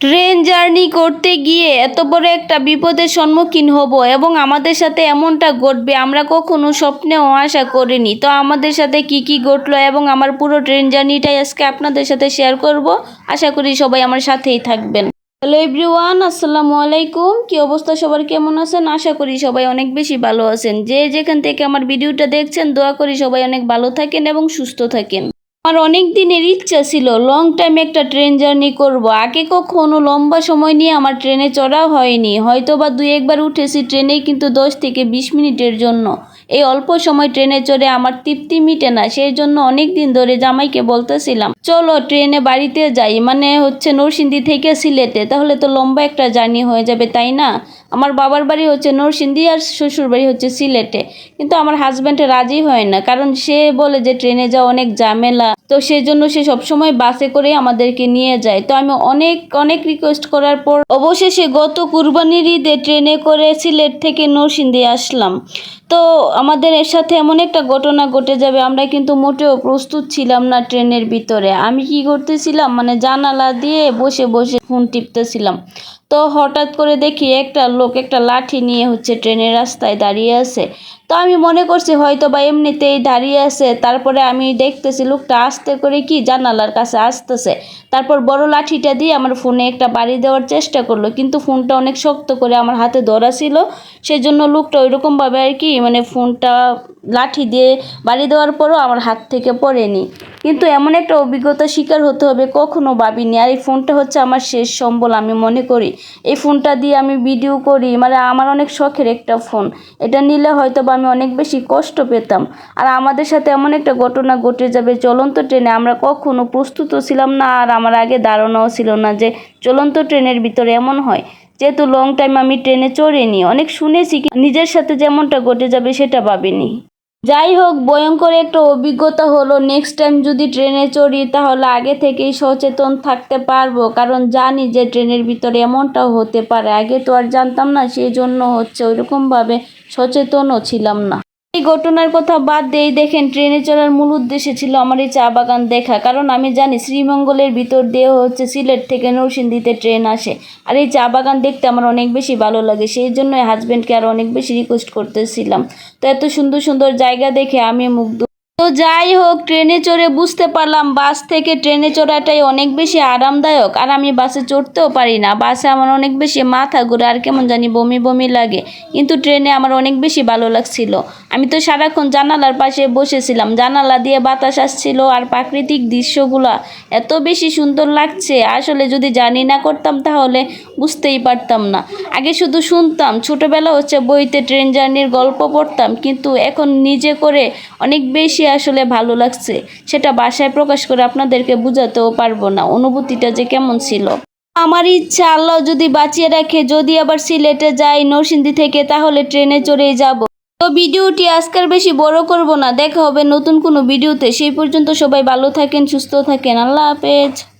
Train journey করতে গিয়ে এত বড় একটা বিপদের সম্মুখীন হব এবং আমাদের সাথে এমনটা ঘটবে, আমরা কখনো স্বপ্নেও আশা করিনি। তো আমাদের সাথে কি কি ঘটলো এবং আমার পুরো ট্রেন জার্নিটাই আজকে আপনাদের সাথে শেয়ার করব। আশা করি সবাই আমার সাথেই থাকবেন। হ্যালো এভরিওয়ান, আসসালামু আলাইকুম। কি অবস্থা সবার? কেমন আছেন? আশা করি সবাই অনেক বেশি ভালো আছেন। যে যেখান থেকে আমার ভিডিওটা দেখছেন, দোয়া করি সবাই অনেক ভালো থাকেন এবং সুস্থ থাকেন। আমার অনেক দিনের ইচ্ছা ছিল লং টাইম একটা ট্রেন জার্নি করব। আগে কখনো লম্বা সময় নিয়ে আমার ট্রেনে চড়া হয়নি। হয়তো বা দুই একবার উঠেছি ট্রেনেই কিন্তু দশ থেকে বিশ মিনিটের জন্য। এই অল্প সময় ট্রেনে চড়ে আমার তৃপ্তি মিটে না সেই জন্য অনেক দিন ধরে জামাইকে বলতেছিলাম, চলো ট্রেনে বাড়িতে যাই। মানে হচ্ছে নরসিংদী থেকে সিলেটে। তাহলে তো লম্বা একটা জার্নি হয়ে যাবে, তাই না? আমার বাবার বাড়ি হচ্ছে নরসিংদী আর শ্বশুর বাড়ি হচ্ছে সিলেটে। কিন্তু আমার হাজব্যান্ড রাজি হয় না, কারণ সে বলে যে ট্রেনে যাওয়া অনেক ঝামেলা। তো সেই জন্য সে সবসময় বাসে করে আমাদেরকে নিয়ে যায়। তো আমি অনেক অনেক রিকোয়েস্ট করার পর অবশেষে গত কুরবানির ঈদে ট্রেনে করে সিলেট থেকে নরসিংদী আসলাম। তো আমাদের এর সাথে এমন একটা ঘটনা ঘটে যাবে, আমরা কিন্তু মোটেও প্রস্তুত ছিলাম না ট্রেনের ভিতরে। আমি কি করতেছিলাম? মানে জানালা দিয়ে বসে বসে ফোন টিপতেছিলাম। তো হঠাৎ করে দেখি একটা লোক একটা লাঠি নিয়ে হচ্ছে ট্রেনের রাস্তায় দাঁড়িয়ে আছে। তো আমি মনে করছি হয়তো বা এমনিতেই দাঁড়িয়ে আছে। তারপরে আমি দেখতেছি লোকটা আস্তে করে কি জানালার কাছে আসতেছে। তারপর বড় লাঠিটা দিয়ে আমার ফোনে একটা বাড়ি দেওয়ার চেষ্টা করল। কিন্তু ফোনটা অনেক শক্ত করে আমার হাতে ধরা ছিল। সেজন্য লোকটা ওইরকমভাবে আর কি মানে ফোনটা লাঠি দিয়ে বাড়ি দেওয়ার পরও আমার হাত থেকে পড়েনি। কিন্তু এমন একটা অভিজ্ঞতা শিকার হতে হবে, কখনো ভাবিনি। আর এই ফোনটা হচ্ছে আমার শেষ সম্বল, আমি মনে করি। এই ফোনটা দিয়ে আমি ভিডিও করি মানে আমার অনেক শখের একটা ফোন। এটা নিলে হয়তো বা আমি অনেক বেশি কষ্ট পেতাম। আর আমাদের সাথে এমন একটা ঘটনা ঘটে যাবে, চলন্ত ট্রেনে আমরা কখনো প্রস্তুত ছিলাম না, আর আমার আগে ধারণাও ছিল না যে চলন্ত ট্রেনের ভিতরে এমন হয়। যেহেতু লং টাইম আমি ট্রেনে চড়িনি, অনেক শুনেছি নিজের সাথে যেমনটা ঘটে যাবে সেটা ভাবিনি। যাই হোক, ভয়ঙ্কর একটা অভিজ্ঞতা হলো নেক্সট টাইম যদি ট্রেনে চড়ি, তাহলে আগে থেকেই সচেতন থাকতে পারব। কারণ জানি যে ট্রেনের ভিতরে এমনটাও হতে পারে। আগে তো আর জানতাম না সেই জন্য হচ্ছে ওইরকমভাবে সচেতনও ছিলাম না। এই ঘটনার কথা বাদ দিয়েই দেখেন, ট্রেনে চলার মূল উদ্দেশ্য ছিল আমার এই চা বাগান দেখা। কারণ আমি জানি শ্রীমঙ্গলের ভিতর দিয়ে হচ্ছে সিলেট থেকে নরসিংদীতে ট্রেন আসে। আর এই চা বাগান দেখতে আমার অনেক বেশি ভালো লাগে। সেই জন্য হাজব্যান্ডকে আরও অনেক বেশি রিকোয়েস্ট করতেছিলাম। তো এত সুন্দর সুন্দর জায়গা দেখে আমি মুগ্ধ তো যাই হোক, ট্রেনে চড়ে বুঝতে পারলাম বাস থেকে ট্রেনে চড়াটাই অনেক বেশি আরামদায়ক। আর আমি বাসে চড়তেও পারি না। বাসে আমার অনেক বেশি মাথা ঘুরে, আর কেমন জানি বমি বমি লাগে। কিন্তু ট্রেনে আমার অনেক বেশি ভালো লাগছিল। আমি তো সারাক্ষণ জানালার পাশে বসেছিলাম। জানালা দিয়ে বাতাস আসছিল আর প্রাকৃতিক দৃশ্যগুলো এত বেশি সুন্দর লাগছে। আসলে যদি জানি না করতাম তাহলে বুঝতেই পারতাম না। আগে শুধু শুনতাম, ছোটোবেলা হচ্ছে বইতে ট্রেন জার্নির গল্প পড়তাম। কিন্তু এখন নিজে করে অনেক বেশি আসলে ভালো লাগছে। সেটা বাসায় প্রকাশ করে আপনাদেরকে বোঝাতেও পারব না। অনুভূতিটা যে কেমন ছিল। আমার ইচ্ছা আল্লাহ যদি বাঁচিয়ে রাখে, যদি আবার সিলেটে যাই নরসিংদী থেকে, তাহলে ট্রেনে চড়েই যাব। তো ভিডিওটি আজকের বেশি বড় করব না। দেখা হবে নতুন কোনো ভিডিওতে। সেই পর্যন্ত সবাই ভালো থাকেন, সুস্থ থাকেন। আল্লাহ হাফেজ।